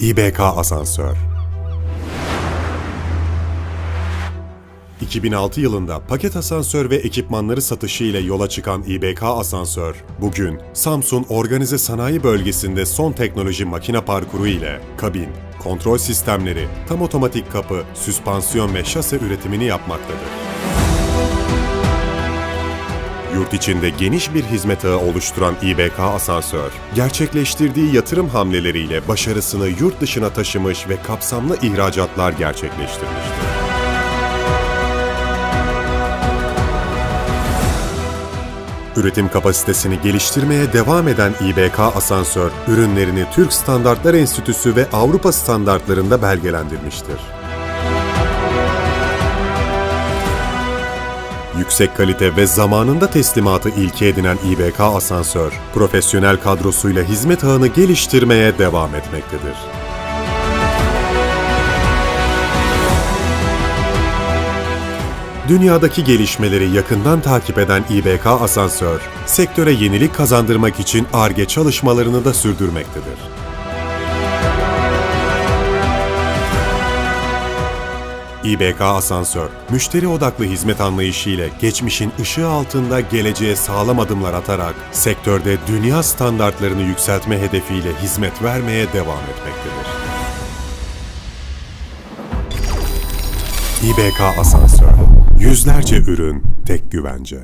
İBK Asansör 2006 yılında paket asansör ve ekipmanları satışı ile yola çıkan İBK Asansör, bugün Samsun Organize Sanayi Bölgesi'nde son teknoloji makine parkuru ile kabin, kontrol sistemleri, tam otomatik kapı, süspansiyon ve şase üretimini yapmaktadır. Yurt içinde geniş bir hizmet ağı oluşturan İBK Asansör, gerçekleştirdiği yatırım hamleleriyle başarısını yurt dışına taşımış ve kapsamlı ihracatlar gerçekleştirmiştir. Üretim kapasitesini geliştirmeye devam eden İBK Asansör, ürünlerini Türk Standartlar Enstitüsü ve Avrupa standartlarında belgelendirmiştir. Yüksek kalite ve zamanında teslimatı ilke edinen İBK Asansör, profesyonel kadrosuyla hizmet ağını geliştirmeye devam etmektedir. Dünyadaki gelişmeleri yakından takip eden İBK Asansör, sektöre yenilik kazandırmak için ARGE çalışmalarını da sürdürmektedir. İBK Asansör, müşteri odaklı hizmet anlayışı ile geçmişin ışığı altında geleceğe sağlam adımlar atarak sektörde dünya standartlarını yükseltme hedefiyle hizmet vermeye devam etmektedir. İBK Asansör, yüzlerce ürün, tek güvence.